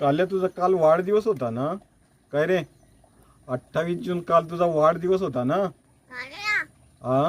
काल तुझा काल वाढदिवस होता ना काय रे अठ्ठावीस जून काल तुझा वाढदिवस होता ना हा